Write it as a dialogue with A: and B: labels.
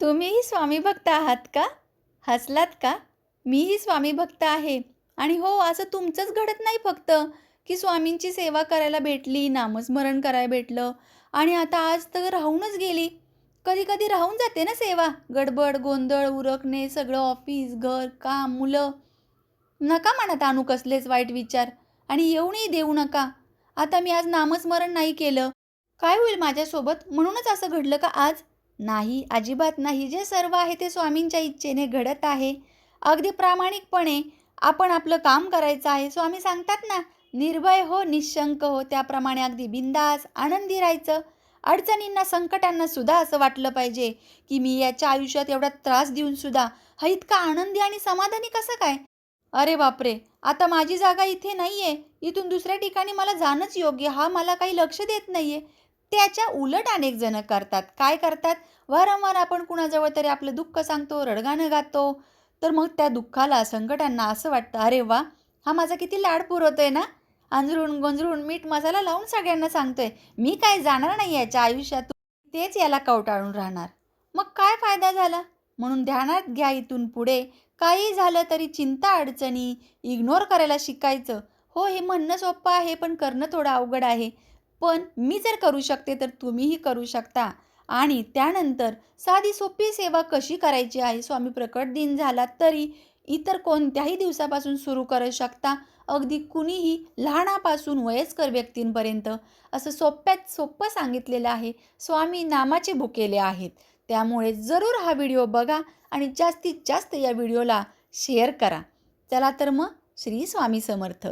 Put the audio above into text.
A: तुम्हीही स्वामी भक्त आहात का? हसलात का? मीही स्वामी भक्त आहे. आणि हो असं तुमचंच घडत नाही फक्त की स्वामींची सेवा करायला भेटली नामस्मरण करायला भेटलं. आणि आता आज तर राहूनच गेली. कधी कधी राहून जाते ना सेवा. गडबड गोंधळ उरकणे सगळं ऑफिस घर काम मुलं. नका म्हणत आणू कसलेच वाईट विचार. आणि येऊनही देऊ नका. आता मी आज नामस्मरण नाही केलं. काय होईल माझ्यासोबत? म्हणूनच असं घडलं का आज? नाही अजिबात नाही. जे सर्व आहे ते स्वामींच्या इच्छेने घडत आहे. अगदी प्रामाणिकपणे आपण आपलं काम करायचं आहे. स्वामी सांगतात ना निर्भय हो निशंक हो. त्याप्रमाणे अगदी बिंदास आनंदी राहायचं. अडचणींना संकटांना सुद्धा असं वाटलं पाहिजे की मी याच्या आयुष्यात एवढा त्रास देऊन सुद्धा हा इतका आनंदी आणि समाधानी कसं काय? अरे बापरे! आता माझी जागा इथे नाही आहे इथून दुसऱ्या ठिकाणी मला जाणंच योग्य. हा मला काही लक्ष देत नाही आहे त्याच्या उलट अनेक जण करतात. काय करतात? वारंवार आपण कुणाजवळ तरी आपलं दुःख सांगतो रडगाणं गातो तर मग त्या दुःखाला संकटांना असं वाटतं अरे वा हा माझा किती लाड पुरवतोय ना? अंजरून गोंजरून मीठ मसाला लावून सगळ्यांना सांगतोय. मी काय जाणार नाही याच्या आयुष्यातून? तेच याला कवटाळून राहणार. मग काय फायदा झाला? म्हणून ध्यानात घ्या इथून पुढे. काही झालं तरी चिंता अडचणी इग्नोर करायला शिकायचं. हो हे म्हणणं सोपं आहे पण करणं थोडं अवघड आहे. पण मी जर करू शकते तर तुम्हीही करू शकता. आणि त्यानंतर साधी सोपी सेवा कशी करायची आहे? स्वामी प्रकट दिन झाला तरी इतर कोणत्याही दिवसापासून सुरू करू शकता. अगदी कुणीही लहानापासून वयस्कर व्यक्तींपर्यंत असं सोप्यात सोपं सांगितलेलं आहे. स्वामी नामाचे भुकेले आहेत. त्यामुळे जरूर हा व्हिडिओ बघा आणि जास्तीत जास्त या व्हिडिओला शेअर करा. चला तर मग श्री स्वामी समर्थ.